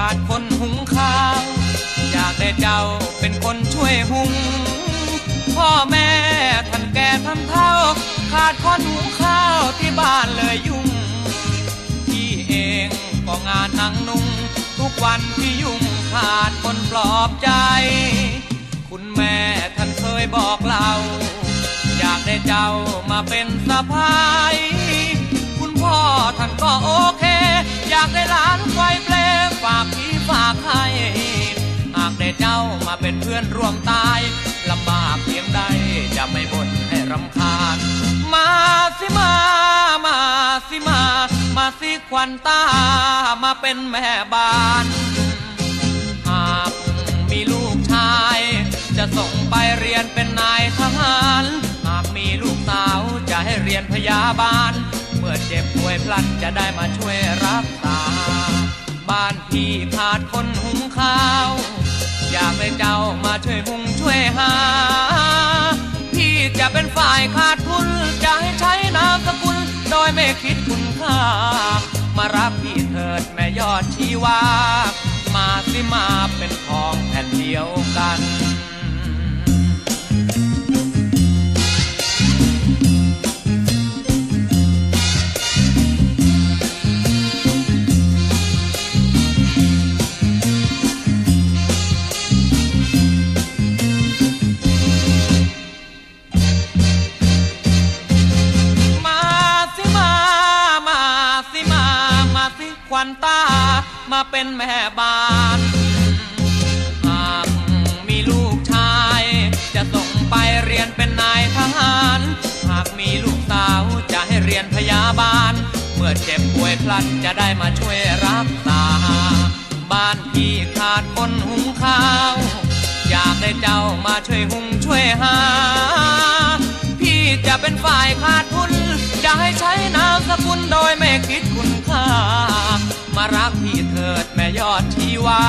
ขาดคนหุงข้าว อยากได้เจ้าเป็นคนช่วยหุง พ่อแม่ท่านแก่ท่านเฒ่า ขาดคนหุงข้าวที่บ้านเลยยุ่ง ที่เองก็งานหนังนุ่ง ทุกวันที่ยุ่งขาดคนปลอบใจ คุณแม่ท่านเคยบอกเรา อยากได้เจ้ามาเป็นสะพาย เจ้ามาเป็นเพื่อนร่วมตายลำบากเพียงใดจะไม่บ่นให้รำคาญ มาสิมา มาสิมา มาสิควันตามาเป็นแม่บ้านหากมีลูกชาย จะส่งไปเรียนเป็นนายทหารหากมีลูกสาวจะให้เรียนพยาบาล เมื่อเจ็บป่วยพลันจะได้มาช่วยรักษา บ้านพี่ขาดคนหุงข้าว อยากให้เจ้ามาช่วยหุงช่วยหา พี่จะเป็นฝ่ายขาดทุน จะให้ใช้นามสกุล โดยไม่คิดคุณค่า มารับพี่เถิดแม่ยอดชีวา มาสิมาเป็นของแผ่นเดียวกันามาเป็นแม่บ้านหากมีลูกชาย จะส่งไปเรียนเป็นนายทหาร หากมีลูกสาวจะให้เรียนพยาบาล เมื่อเจ็บป่วยพลันจะได้มาช่วยรักษา บ้านพี่ขาดคนหุงข้าว อยากได้เจ้ามาช่วยหุงช่วยหา พี่จะเป็นฝ่ายขาดทุนจะให้ใช้นามสกุลโดยไม่ แม่ยอดที่ว่า